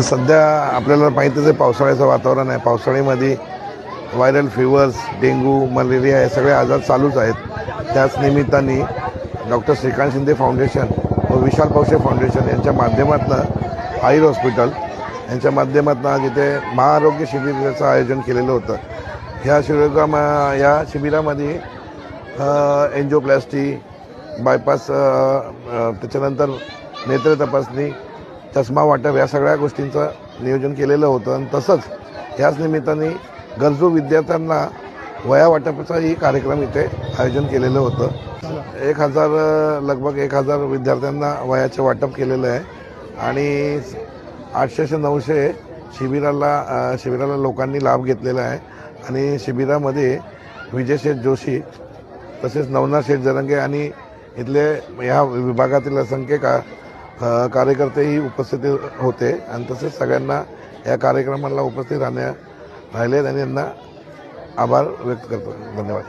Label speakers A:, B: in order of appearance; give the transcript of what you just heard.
A: आता सध्या आपल्याला माहितीच आहे पावसाळ्याचं वातावरण आहे. पावसाळ्यामध्ये व्हायरल फिवर्स डेंग्यू मलेरिया हे सगळे आजार चालूच आहेत. त्याच निमित्ताने डॉक्टर श्रीकांत शिंदे फाउंडेशन व विशाल पावसे फाउंडेशन यांच्या माध्यमातून आईर हॉस्पिटल यांच्या माध्यमातून जिथे महाआरोग्य शिबिराचं आयोजन केलेलं होतं. ह्या शिबिरा या शिबिरामध्ये एन्जिओप्लॅस्टी बायपास त्याच्यानंतर नेत्र तपासणी चष्मा वाटप या सगळ्या गोष्टींचं नियोजन केलेलं होतं. आणि तसंच याच निमित्ताने गरजू विद्यार्थ्यांना वया वाटपाचाही कार्यक्रम इथे आयोजन केलेलं होतं. एक हजार लगभग एक हजार विद्यार्थ्यांना वयाचे वाटप केलेलं आहे. आणि आठशेशे नऊशे शिबिराला शिबिराला लोकांनी लाभ घेतलेला आहे. आणि शिबिरामध्ये विजय शेठ जोशी तसेच नवनाथ शेठ जरंगे आणि इथले ह्या विभागातील असंख्य का कार्यकर्तेही उपस्थित होते आणि तसेच सगळ्यांना या कार्यक्रमाला उपस्थित राहण्या राहिले आणि यांना आभार व्यक्त करतो. धन्यवाद.